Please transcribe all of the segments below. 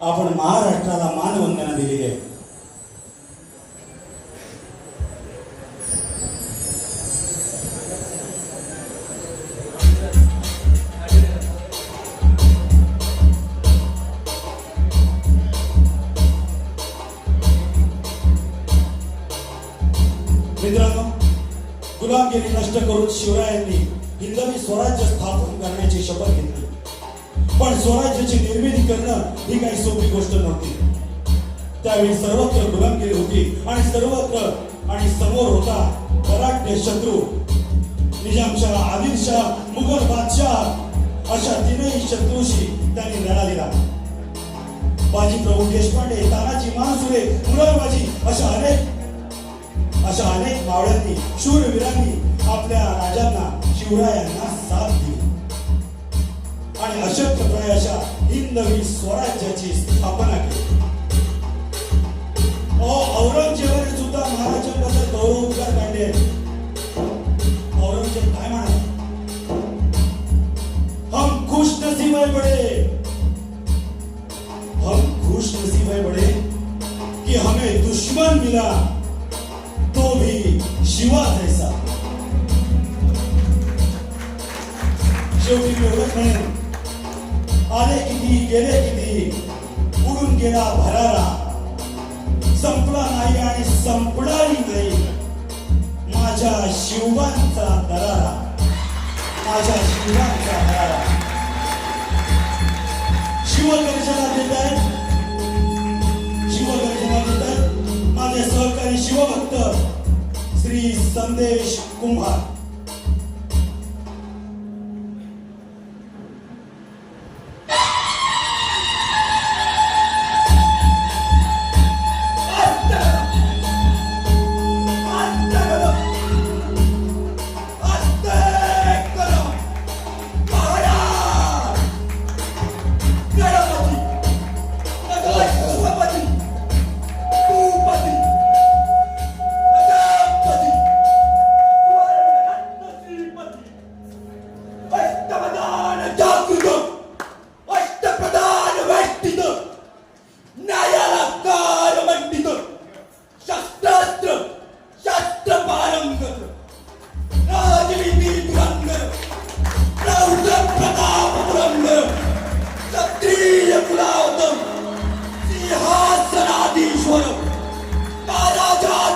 आपण महाराष्ट्राला मानवंदना दिलेली आहे. मित्रांनो गुलामगिरी नष्ट करून शिवरायांनी हिंदवी स्वराज्य स्थापन करण्याची शपथ घेतली. पण स्वराज्याची निर्मिती करणं ही काही सोपी गोष्ट नव्हती. त्यावेळी सर्वत्र गुलामगिरी होती आणि सर्वत्र आणि समोर होता बलाढ्य शत्रू. निजामशाह आदिलशाह मुघल बादशाह अशा तीनही शत्रूशी त्यांनी लढा दिला. बाजीप्रभू देशपांडे तानाजी मानसुरे मुलाबाजी अशा अनेक अशा अनेक मावळ्यांनी शूरवीरांनी आपल्या राजांना शिवरायांना साथ दिली. आणि प्रयाशा अशा हिंदवी स्वराज्याची स्थापना केली. औरंगजेबाने सुद्धा महाराजांबद्दल गौरव उपकार काढले. औरंगजेब काय म्हणा हम खुश नसीब आहे बड़े. हम खुश नसीब है बड़े कि हमें दुश्मन मिला तो भी शिवा जैसा. शेवटी मी एवढंच म्हणेन आले किती गेले किती? उडून गेला भरारा. संपला नाही आणि संपणारी नाही. माझ्या शिवांचा दरारा. माझ्या शिवांचा दरारा. शिव देत आहेत. शिवगर्जना देत आहेत. माझे सहकारी शिवभक्त श्री संदेश कुंभार.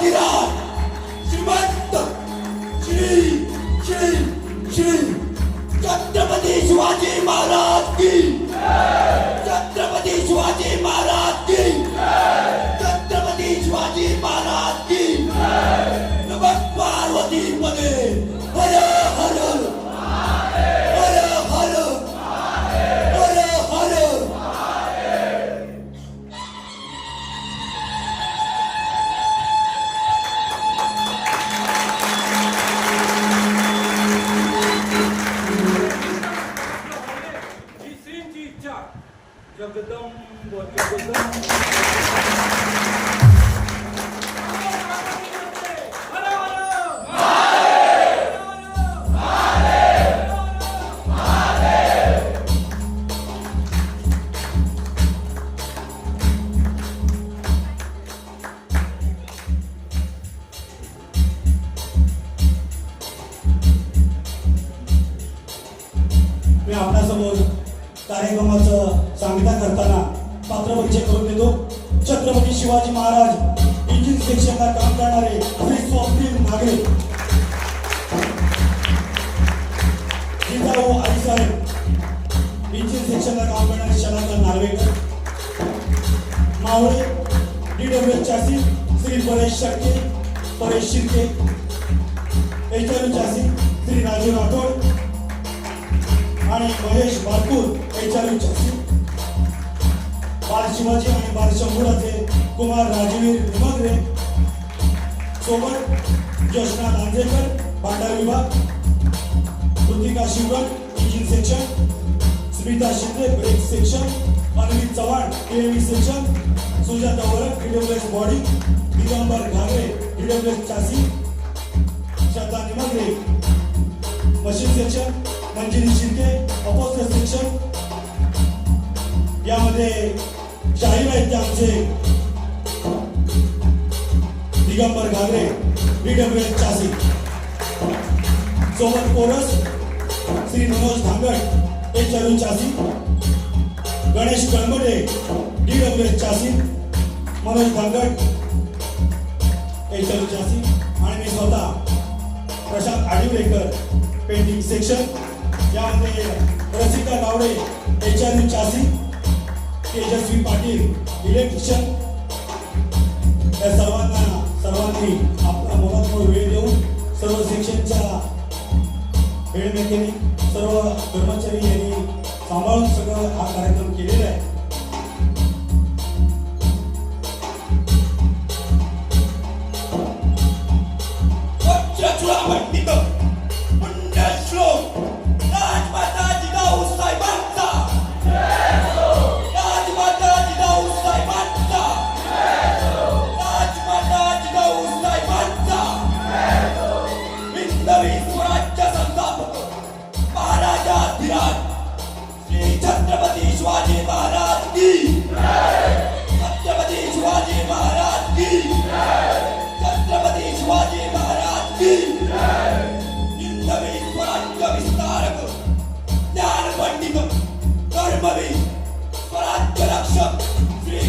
महाराजाधिराज श्रीमंत श्री श्री श्री छत्रपती शिवाजी महाराज की छत्रपती शिवाजी महाराज की छत्रपती शिवाजी महाराज की नमः पार्वती हर हर Jagdamb Jagdamb Shivaji Maharaj engine सेक्शनला काम करणारे श्री स्वप्नील नागरे जिजाऊ आई साहेब इंजिन सेक्शनला काम करणारे शलाकर नार्वेकर मावळे DW chassis Shri Paresh Shakke Paresh Shirke H R chassis Shri Raju Rathod. आणि महेश बारपूर एचआरयू चासी. बाल शिवाजी आणि बाल शंभुराचे कुमार राजवीर निमगरे सोबत ज्योष्णा लांजेकर भांडार विभाग. Kritika Shivak engine section. Smita Shinde brake section. Anvi Chavan AME section. Sujata Varak DWS body. Digambar Ghagare DWS chassis. Shata Nimgare machine section. Manjiri Shinde upholster section यामध्ये जाहीर आहेत ते आमचे. Digambar Ghagare DW S chassis. सोबत chorus Shri Manoj Dhangad H Arun chassis. Ganesh Kalamde DW S chassis. Manoj Dhangad H Arun chassis. आणि मी स्वतः Prashant Adivalekar painting section यामध्ये Rasika Gawde H R chassis. Tejaswi Patil election या सर्वांना सर्वांनी आपला मोलात्मक वेळ देऊन सर्व सेक्शनच्या हेड सर्व कर्मचारी यांनी सांभाळून सगळं हा कार्यक्रम केलेला आहे.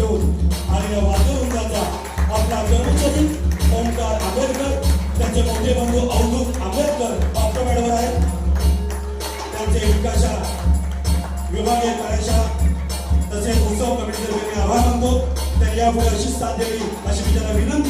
घेऊन आणि या वाद्यवृंदाचा आपला कर्मचारी ओमकार आंबेडकर त्यांचे मोठे बंधू अवधूत आंबेडकर ऑक्टोबॅडवर आहेत. त्यांचे विकाशा विभागीय कार्यशाळा तसेच उत्सव कमिटीतर्फे मी आभार मानतो. तर यापुढे अशीच साथ द्यावी अशी मी त्यांना विनंती